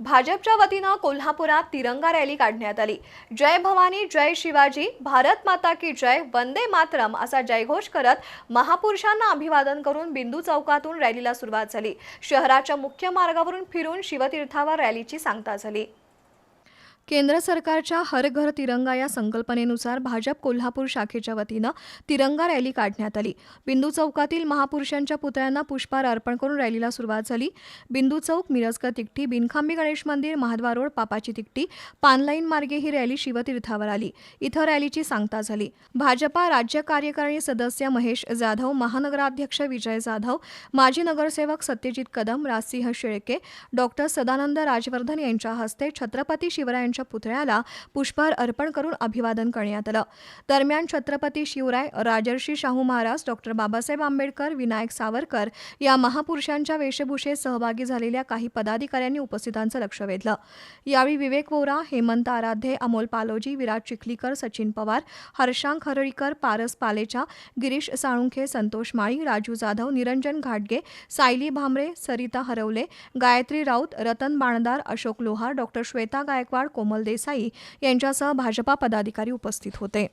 भाजपच्या वतीनं कोल्हापुरात तिरंगा रॅली काढण्यात आली. जय भवानी जय शिवाजी भारत माता की जय वंदे मातरम असा जयघोष करत महापुरुषांना अभिवादन करून बिंदू चौकातून रॅलीला सुरुवात झाली. शहराच्या मुख्य मार्गावरून फिरून शिवतीर्थावर रॅलीची सांगता झाली. केंद्र सरकारच्या हर घर तिरंगा या संकल्पनेनुसार भाजप कोल्हापूर शाखेच्या वतीनं तिरंगा रॅली काढण्यात आली. बिंदू चौकातील महापुरुषांच्या पुतळ्यांना पुष्पहार अर्पण करून रॅलीला सुरुवात झाली. बिंदू चौक मिरजकर तिकटी बिनखांबी गणेश मंदिर महाद्वार रोड पापाची तिकटी पानलाईन मार्गे ही रॅली शिवतीर्थावर आली. इथं रॅलीची सांगता झाली. भाजपा राज्य कार्यकारिणी सदस्य महेश जाधव महानगराध्यक्ष विजय जाधव माजी नगरसेवक सत्यजित कदम राजसिंह शेळके डॉक्टर सदानंद राजवर्धन यांच्या हस्ते छत्रपती शिवरायांच्या पुतळ्याला पुष्पहार अर्पण करून अभिवादन करण्यात आलं. दरम्यान छत्रपती शिवराय राजर्षी शाहू महाराज डॉक्टर बाबासाहेब आंबेडकर विनायक सावरकर या महापुरुषांच्या वेशभूषेत सहभागी झालेल्या काही पदाधिकाऱ्यांनी उपस्थितांचं लक्ष वेधलं. यावेळी विवेक वोरा हेमंत आराध्ये अमोल पालोजी विराट चिखलीकर सचिन पवार हर्षांक हरळीकर पारस पालेचा गिरीश साळुंखे संतोष माळी राजू जाधव निरंजन घाटगे सायली भामरे सरिता हरवले गायत्री राऊत रतन बाणदार अशोक लोहार डॉक्टर श्वेता गायकवाड कोमल देसाई यांच्यासह भाजपा पदाधिकारी उपस्थित होते.